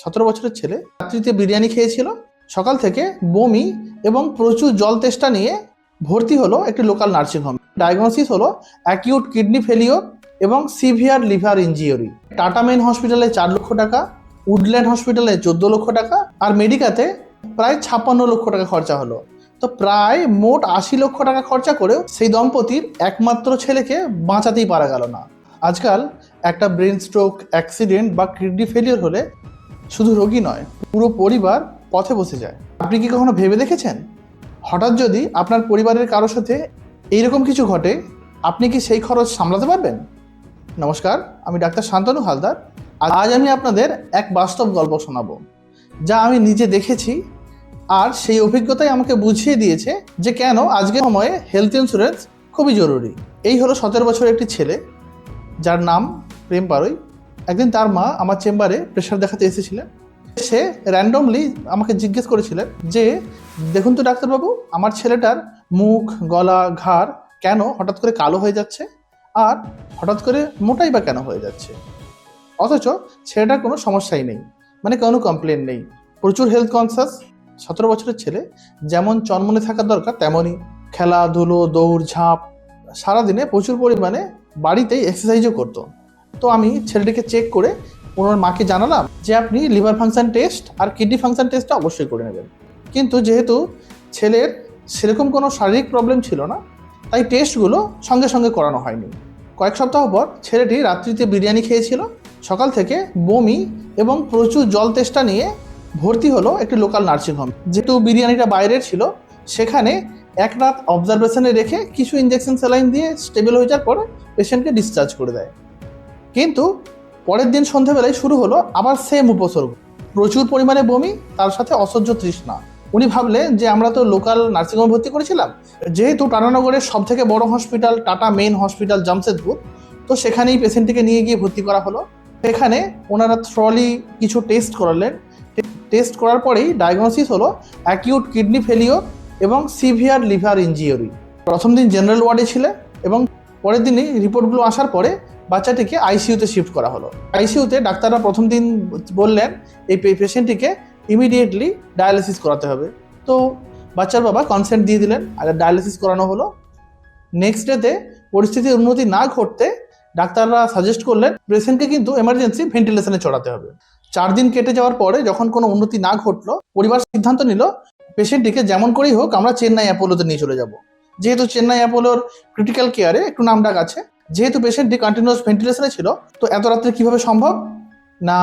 সতেরো বছরের ছেলে রাত্রিতে বিরিয়ানি খেয়েছিল। সকাল থেকে বমি এবং প্রচুর জল তেষ্টা নিয়ে ভর্তি হলো একটি লোকাল নার্সিংহোম ডায়াগনোসিস হলো অ্যাকিউট কিডনি ফেলিওর এবং severe liver injury Tata Main হসপিটালে চার লক্ষ টাকা, উডল্যান্ড হসপিটালে চোদ্দ লক্ষ টাকা আর মেডিকাতে প্রায় ছাপ্পান্ন লক্ষ টাকা খরচা হলো। তো প্রায় মোট আশি লক্ষ টাকা খরচা করেও সেই দম্পতির একমাত্র ছেলেকে বাঁচাতেই পারা গেল না। আজকাল একটা ব্রেন স্ট্রোক, অ্যাক্সিডেন্ট বা কিডনি ফেলিওর হলে শুধু রোগী নয়, পুরো পরিবার পথে বসে যায়। আপনি কি কখনো ভেবে দেখেছেন? হঠাৎ যদি আপনার পরিবারের কারোর সাথে এইরকম কিছু ঘটে, আপনি কি সেই খরচ সামলাতে পারবেন? নমস্কার, আমি ডাক্তার শান্তনু হালদার। আজ আমি আপনাদের এক বাস্তব গল্প শোনাবো, যা আমি নিজে দেখেছি আর সেই অভিজ্ঞতাই আমাকে বুঝিয়ে দিয়েছে যে কেন আজকের সময়ে হেলথ ইন্স্যুরেন্স খুবই জরুরি। এই হলো সতেরো বছরের একটি ছেলে, যার নাম প্রেম পারই। একদিন তার মা আমার চেম্বারে প্রেশার দেখাতে এসেছিলেন। সে র্যান্ডমলি আমাকে জিজ্ঞেস করেছিলেন যে, দেখুন তো ডাক্তারবাবু, আমার ছেলেটার মুখ, গলা, ঘাড় কেন হঠাৎ করে কালো হয়ে যাচ্ছে? আর হঠাৎ করে মোটাই বা কেন হয়ে যাচ্ছে? অথচ ছেলেটার কোনো সমস্যাই নেই মানে কোনো কমপ্লেন নেই। প্রচুর হেলথ কনসাস সতেরো বছরের ছেলে, যেমন চনমনে থাকার দরকার তেমনই। খেলাধুলো দৌড় ঝাঁপ সারাদিনে প্রচুর পরিমাণে বাড়িতেই এক্সারসাইজও করতো। তো আমি ছেলেটিকে চেক করে ওনার মাকে জানালাম যে আপনি লিভার ফাংশন টেস্ট আর কিডনি ফাংশন টেস্টটা অবশ্যই করে নেবেন। কিন্তু যেহেতু ছেলের সেরকম কোনো শারীরিক প্রবলেম ছিল না, তাই টেস্টগুলো সঙ্গে সঙ্গে করানো হয়নি। কয়েক সপ্তাহ পর ছেলেটি রাত্রিতে বিরিয়ানি খেয়েছিল, সকাল থেকে বমি এবং প্রচুর জল তেষ্টা নিয়ে ভর্তি হলো একটি লোকাল নার্সিংহোম যেহেতু বিরিয়ানিটা বাইরের ছিল, সেখানে এক রাত অবজারভেশনে রেখে কিছু ইঞ্জেকশন স্যালাইন দিয়ে স্টেবল হয়ে যাওয়ার পরে পেশেন্টকে ডিসচার্জ করে দেয়। কিন্তু পরের দিন সন্ধ্যাবেলায় শুরু হলো আবার সেম উপসর্গ। প্রচুর পরিমাণে বমি, তার সাথে অসহ্য তৃষ্ণা। উনি ভাবলেন যে আমরা তো লোকাল নার্সিংহোমে ভর্তি করেছিলাম। যেহেতু টাটানগরের সব থেকে বড় hospital Tata Main hospital Jamshedpur, তো সেখানেই পেশেন্টটিকে নিয়ে গিয়ে ভর্তি করা হলো। সেখানে ওনারা থ্রলি কিছু টেস্ট করালেন। টেস্ট করার পরেই ডায়াগনোসিস হলো অ্যাকিউট কিডনি ফেলিওর এবং সিভিয়ার লিভার ইঞ্জিওরি প্রথম দিন জেনারেল ওয়ার্ডে ছিলেন এবং পরের দিনই রিপোর্টগুলো আসার পরে বাচ্চাটিকে আইসিইউতে শিফট করা হলো। আইসিইউতে ডাক্তাররা প্রথম দিন বললেন, এই পেশেন্টটিকে ইমিডিয়েটলি ডায়ালিসিস করাতে হবে। তো বাচ্চার বাবা কনসেন্ট দিয়ে দিলেন, আর ডায়ালিসিস করানো হলো। নেক্সট ডেতে পরিস্থিতির উন্নতি না ঘটতে ডাক্তাররা সাজেস্ট করলেন পেশেন্টকে কিন্তু এমার্জেন্সি ভেন্টিলেশনে চড়াতে হবে। চার দিন কেটে যাওয়ার পরে যখন কোনো উন্নতি না ঘটলো, পরিবার সিদ্ধান্ত নিল পেশেন্টটিকে যেমন করেই হোক আমরা চেন্নাই অ্যাপোলোতে নিয়ে চলে যাব। যেহেতু চেন্নাই অ্যাপোলোর ক্রিটিক্যাল কেয়ারে একটু নামডাক আছে যেহেতু পেশেন্টটি কন্টিনিউয়াস ভেন্টিলেশনে ছিল তো এত রাত্রে কীভাবে সম্ভব? না